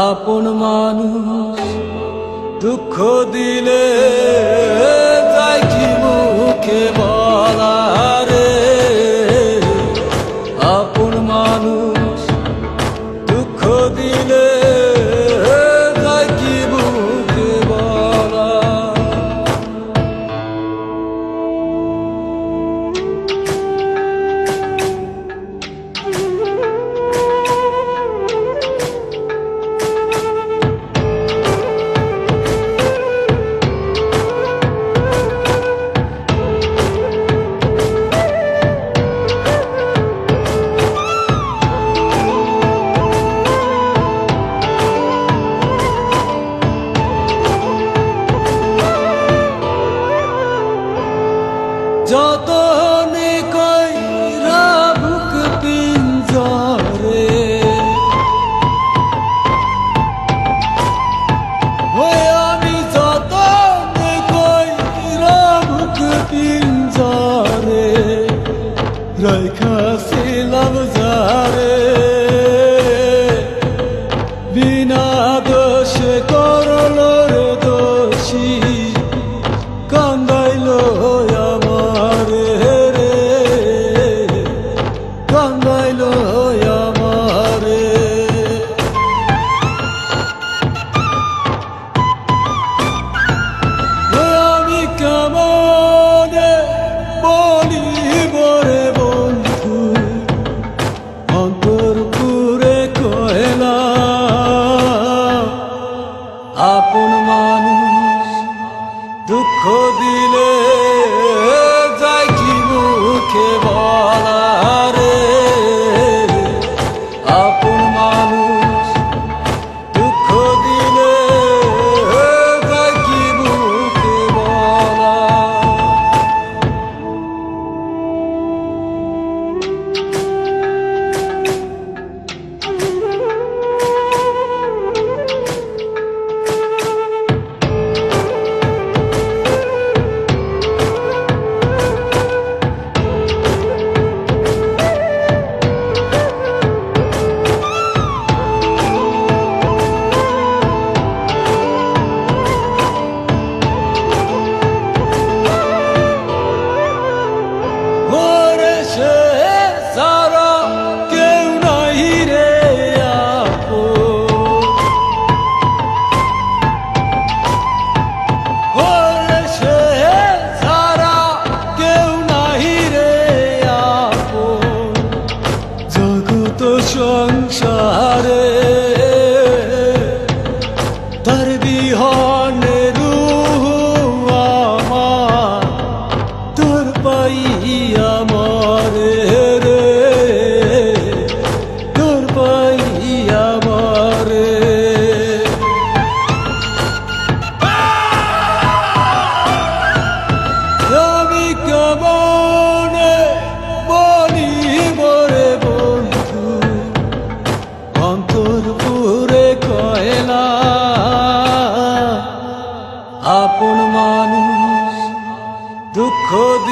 আপন মানুষ দুঃখ দিলে যাই কি মুখে যতনে কইরা বুক পিঞ্জরে। হয়ে আমি যতনে কইরা বুক পিঞ্জরে। রাইখা আপন মানুষ দুঃখ দিলে সংসারে খোদ